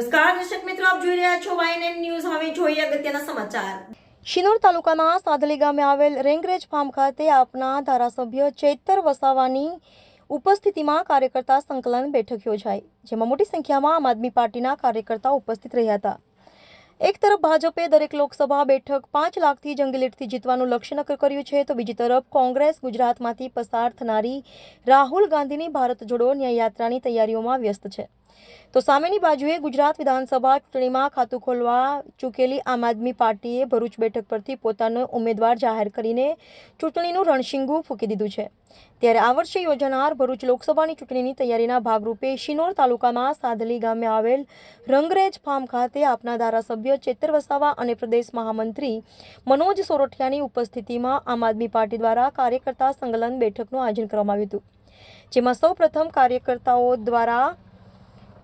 નમસ્કાર, દર્શક મિત્રો, આપ જોઈ રહ્યા છો વાયએનએન ન્યૂઝ હવે જોઈએ અગત્યના સમાચાર. શિનોર તાલુકાના સાદલી ગામે આવેલ રેંગરેજ ફાર્મ ખાતે આપના ધારાસભ્ય ચેતર વસાવાની ઉપસ્થિતિમાં કાર્યકર્તા સંકલન બેઠક યોજાઈ, જેમાં મોટી સંખ્યામાં આમ આદમી પાર્ટીના કાર્યકર્તા ઉપસ્થિત રહ્યા હતા. એક તરફ ભાજપે દરેક લોકસભા બેઠક પાંચ લાખથી જંગી જીતવાનું લક્ષ્ય નક્કી કર્યું છે, તો બીજી તરફ કોંગ્રેસ ગુજરાતમાંથી પસાર થનારી રાહુલ ગાંધીની ભારત જોડો ન્યાય યાત્રાની તૈયારીઓમાં વ્યસ્ત છે. તો સામેની બાજુએ ગુજરાત વિધાનસભા ચૂંટણીમાં ખાતું ખોલવા ચૂકેલી આમ આદમી પાર્ટીએ ભરૂચ બેઠક પરથી પોતાનો ઉમેદવાર જાહેર કરીને ચૂંટણીનું રણશીંગુ ફૂંકી દીધું છે. ત્યારે આ વર્ષે યોજાનાર ભરૂચ લોકસભાની ચૂંટણીની તૈયારીના ભાગરૂપે શિનોર તાલુકામાં સાધલી ગામે આવેલ રંગરેજ ફાર્મ ખાતે આપના ધારાસભ્ય ચેતર વસાવા અને પ્રદેશ મહામંત્રી મનોજ સોરઠિયાની ઉપસ્થિતિમાં આમ આદમી પાર્ટી દ્વારા કાર્યકર્તા સંકલન બેઠકનું આયોજન કરવામાં આવ્યું હતું, જેમાં સૌ પ્રથમ કાર્યકર્તાઓ દ્વારા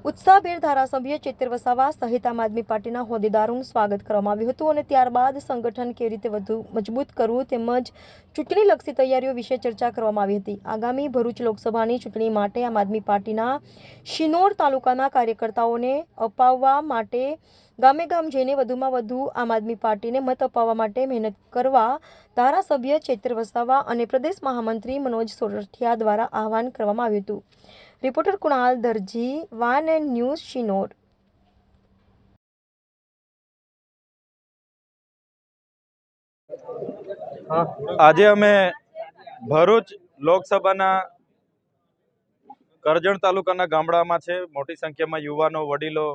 ઉત્સાહભેર ધારાસભ્ય ચેતર વસાવા સહિત આમ આદમી પાર્ટીના હોદ્દેદારોનું સ્વાગત કરવામાં આવ્યું હતું અને ત્યારબાદ સંગઠન કેવી રીતે વધુ મજબૂત કરવું તેમજ ચૂંટણીલક્ષી તૈયારીઓ વિશે ચર્ચા કરવામાં આવી હતી. આગામી ભરૂચ લોકસભાની ચૂંટણી માટે આમ આદમી પાર્ટીના શિનોર તાલુકાના કાર્યકર્તાઓને અપાવવા માટે ગામે ગામ જઈને વધુમાં વધુ આમ આદમી પાર્ટીને મત અપાવવા માટે મહેનત કરવા ધારાસભ્ય ચેતર વસાવા અને પ્રદેશ મહામંત્રી મનોજ સોરઠિયા દ્વારા આહવાન કરવામાં આવ્યું હતું. રિપોર્ટર કુણાલ દરજી વાન એન્ડ ન્યૂઝ શિનોર. આજે અમે ભરૂચ લોકસભાના કરજણ તાલુકાના ગામડામાં છે. મોટી સંખ્યામાં યુવાનો, વડીલો,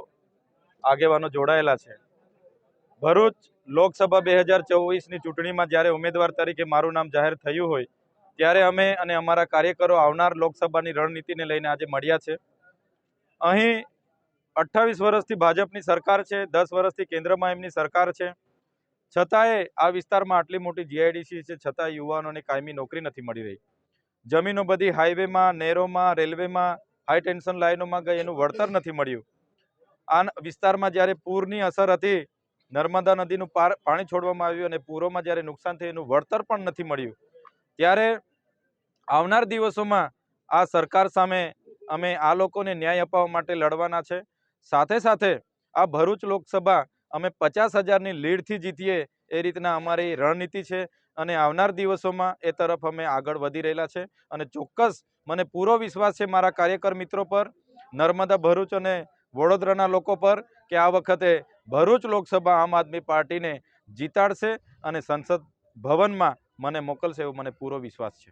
આગેવાનો જોડાયેલા છે. ભરૂચ લોકસભા બે હજાર ચોવીસની ચૂંટણીમાં જ્યારે ઉમેદવાર તરીકે મારું નામ જાહેર થયું હોય ત્યારે અમે અને અમારા કાર્યકરો આવનાર લોકસભાની રણનીતિને લઈને આજે મળ્યા છે. અહીં અઠ્ઠાવીસ વર્ષથી ભાજપની સરકાર છે, દસ વર્ષથી કેન્દ્રમાં એમની સરકાર છે. છતાંય આ વિસ્તારમાં આટલી મોટી જીઆઈડીસી છે છતાં યુવાનોને કાયમી નોકરી નથી મળી રહી. જમીનો બધી હાઈવેમાં નહેરોમાં રેલવેમાં, હાઈ ટેન્શન લાઈનોમાં ગઈ, એનું વળતર નથી મળ્યું. આ વિસ્તારમાં જ્યારે પૂરની અસર હતી, નર્મદા નદીનું પાણી છોડવામાં આવ્યું અને પૂરોમાં જ્યારે નુકસાન થયું, એનું વળતર પણ નથી મળ્યું. ત્યારે આવનાર દિવસોમાં આ સરકાર સામે અમે આ લોકોને ન્યાય અપાવવા માટે લડવાના છે. સાથે સાથે આ ભરૂચ લોકસભા અમે પચાસ હજારની લીડથી જીતીએ એ રીતના અમારી રણનીતિ છે અને આવનાર દિવસોમાં એ તરફ અમે આગળ વધી રહેલા છે. અને ચોક્કસ મને પૂરો વિશ્વાસ છે મારા કાર્યકર મિત્રો પર, નર્મદા ભરૂચ અને વડોદરાના લોકો પર કે આ વખતે ભરૂચ લોકસભા આમ આદમી પાર્ટીને જીતાડશે અને સંસદ ભવનમાં મને મોકલશે એવો મને પૂરો વિશ્વાસ છે.